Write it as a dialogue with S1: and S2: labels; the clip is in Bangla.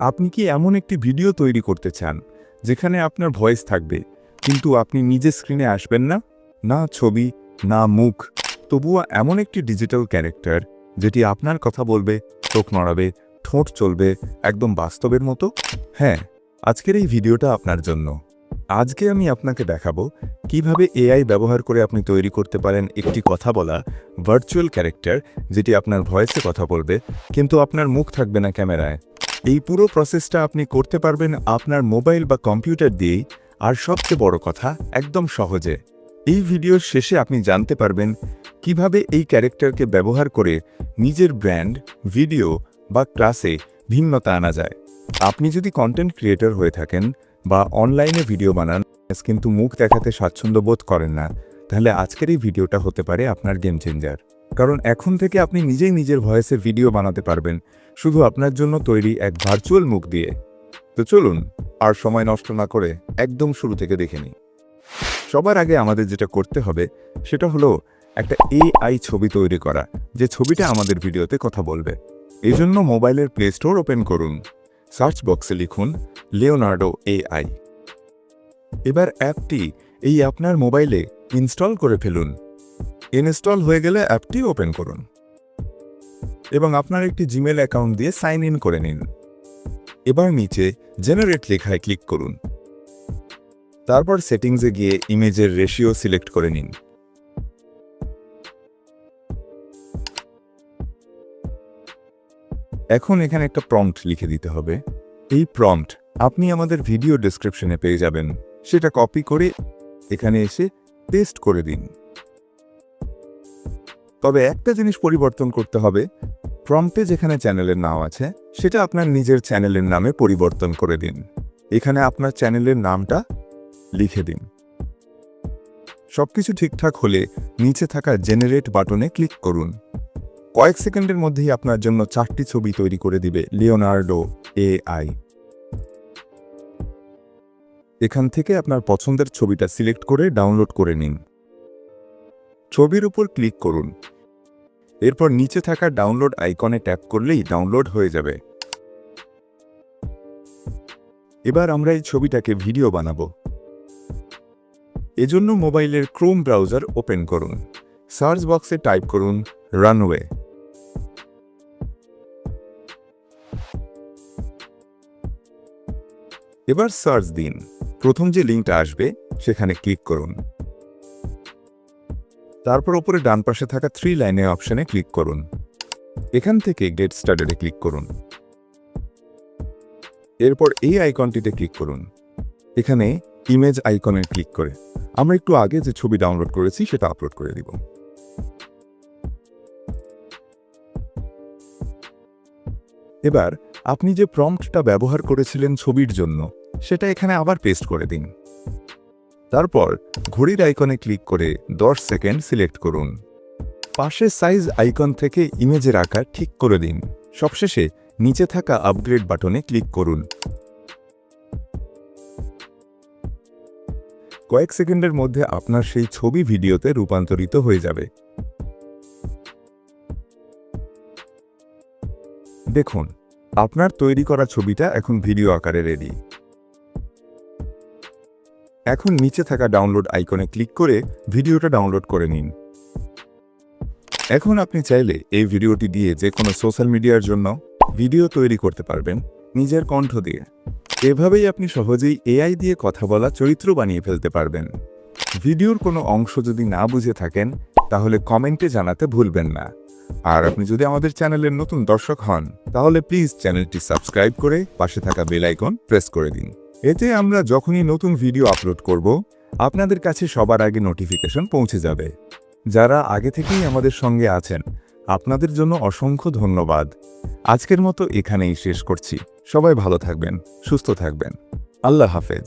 S1: আপনি কি এমন একটি ভিডিও তৈরি করতে চান, যেখানে আপনার ভয়েস থাকবে, কিন্তু আপনি নিজে স্ক্রিনে আসবেন না? না ছবি, না মুখ, তবুও এমন একটি ডিজিটাল ক্যারেক্টার, যেটি আপনার কথা বলবে, চোখ নড়াবে, ঠোঁট চলবে, একদম বাস্তবের মতো? হ্যাঁ আজকের এই ভিডিওটা আপনার জন্য। আজকে আমি আপনাকে দেখাবো কীভাবে এআই ব্যবহার করে আপনি তৈরি করতে পারেন একটি কথা বলা ভার্চুয়াল ক্যারেক্টার, যেটি আপনার ভয়েসে কথা বলবে, কিন্তু আপনার মুখ থাকবে না ক্যামেরায়। এই পুরো প্রসেসটা আপনি করতে পারবেন আপনার মোবাইল বা কম্পিউটার দিয়েই। আর সবচেয়ে বড় কথা, একদম সহজে। এই ভিডিওর শেষে আপনি জানতে পারবেন কীভাবে এই ক্যারেক্টারকে ব্যবহার করে নিজের ব্র্যান্ড ভিডিও বা ক্লাসে ভিন্নতা আনা যায়। আপনি যদি কন্টেন্ট ক্রিয়েটর হয়ে থাকেন বা অনলাইনে ভিডিও বানান কিন্তু মুখ দেখাতে স্বাচ্ছন্দ্য বোধ করেন না, তাহলে আজকের এই ভিডিওটা হতে পারে আপনার গেম চেঞ্জার কারণ এখন থেকে আপনি নিজেই নিজের ভয়েসে ভিডিও বানাতে পারবেন। শুধু আপনার জন্য তৈরি এক ভার্চুয়াল মুখ দিয়ে। তো চলুন, আর সময় নষ্ট না করে একদম শুরু থেকে দেখে নিই। সবার আগে আমাদের যেটা করতে হবে, সেটা হলো একটা এআই ছবি তৈরি করা, যে ছবিটা আমাদের ভিডিওতে কথা বলবে। এই জন্য মোবাইলের প্লে স্টোর ওপেন করুন। সার্চ বক্সে লিখুন লিওনার্ডো এআই এবার অ্যাপটি এই আপনার মোবাইলে ইনস্টল করে ফেলুন। ইনস্টল হয়ে গেলে অ্যাপটি ওপেন করুন। এবং আপনার একটি জিমেল অ্যাকাউন্ট দিয়ে সাইন ইন করে নিন। এবার নিচে জেনারেট লেখায় ক্লিক করুন। তারপর সেটিংসে গিয়ে ইমেজের রেশিও সিলেক্ট করে নিন। এখন এখানে একটা প্রম্পট লিখে দিতে হবে। এই প্রম্পট আপনি আমাদের ভিডিও ডেসক্রিপশনে পেয়ে যাবেন। সেটা কপি করে এখানে এসে পেস্ট করে দিন। তবে একটা জিনিস পরিবর্তন করতে হবে। প্রম্পটে যেখানে চ্যানেলের নাম আছে, সেটা আপনার নিজের চ্যানেলের নামে পরিবর্তন করে দিন। এখানে আপনার চ্যানেলের নামটা লিখে দিন। সবকিছু ঠিকঠাক হলে নিচে থাকা জেনারেট বাটনে ক্লিক করুন। কয়েক সেকেন্ডের মধ্যেই আপনার জন্য চারটি ছবি তৈরি করে দিবে লিওনার্ডো এআই এখান থেকে আপনার পছন্দের ছবিটা সিলেক্ট করে ডাউনলোড করে নিন। ছবির উপর ক্লিক করুন। এরপর নিচে থাকা ডাউনলোড আইকনে ট্যাপ করলেই ডাউনলোড হয়ে যাবে। এবার আমরা এই ছবিটাকে ভিডিও বানাবো। এজন্য মোবাইলের ক্রোম ব্রাউজার ওপেন করুন। সার্চ বক্সে টাইপ করুন, রানওয়ে এবার সার্চ দিন। প্রথম যে লিঙ্কটা আসবে, সেখানে ক্লিক করুন। তারপর ওপরে ডান পাশে থাকা থ্রি লাইনে অপশানে ক্লিক করুন। এখান থেকে গেট স্টার্টেডে ক্লিক করুন। এরপর এই আইকনটিতে ক্লিক করুন। এখানে ইমেজ আইকনে ক্লিক করে আমরা একটু আগে যে ছবি ডাউনলোড করেছি সেটা আপলোড করে দিব। এবার আপনি যে প্রম্পটটা ব্যবহার করেছিলেন ছবির জন্য সেটা এখানে আবার পেস্ট করে দিন। তারপর ঘড়ির আইকনে ক্লিক করে 10 সেকেন্ড সিলেক্ট করুন। পাশে সাইজ আইকন থেকে ইমেজের আকার ঠিক করে দিন। সবশেষে নিচে থাকা আপগ্রেড বাটনে ক্লিক করুন। কয়েক সেকেন্ডের মধ্যে আপনার সেই ছবি ভিডিওতে রূপান্তরিত হয়ে যাবে। দেখুন, আপনার তৈরি করা ছবিটা এখন ভিডিও আকারে রেডি এখন নিচে থাকা ডাউনলোড আইকনে ক্লিক করে ভিডিওটা ডাউনলোড করে নিন। এখন আপনি চাইলে এই ভিডিওটি দিয়ে যে কোনো সোশ্যাল মিডিয়ার জন্য ভিডিও তৈরি করতে পারবেন নিজের কণ্ঠ দিয়ে। এভাবেই আপনি সহজেই এআই দিয়ে কথা বলা চরিত্র বানিয়ে ফেলতে পারবেন। ভিডিওর কোনো অংশ যদি না বুঝে থাকেন, তাহলে কমেন্টে জানাতে ভুলবেন না। আর আপনি যদি আমাদের চ্যানেলের নতুন দর্শক হন, তাহলে প্লিজ চ্যানেলটি সাবস্ক্রাইব করে পাশে থাকা বেল আইকন প্রেস করে দিন। এতে আমরা যখনই নতুন ভিডিও আপলোড করব, আপনাদের কাছে সবার আগে নোটিফিকেশন পৌঁছে যাবে। যারা আগে থেকেই আমাদের সঙ্গে আছেন, আপনাদের জন্য অসংখ্য ধন্যবাদ। আজকের মতো এখানেই শেষ করছি। সবাই ভালো থাকবেন, সুস্থ থাকবেন। আল্লাহ হাফেজ।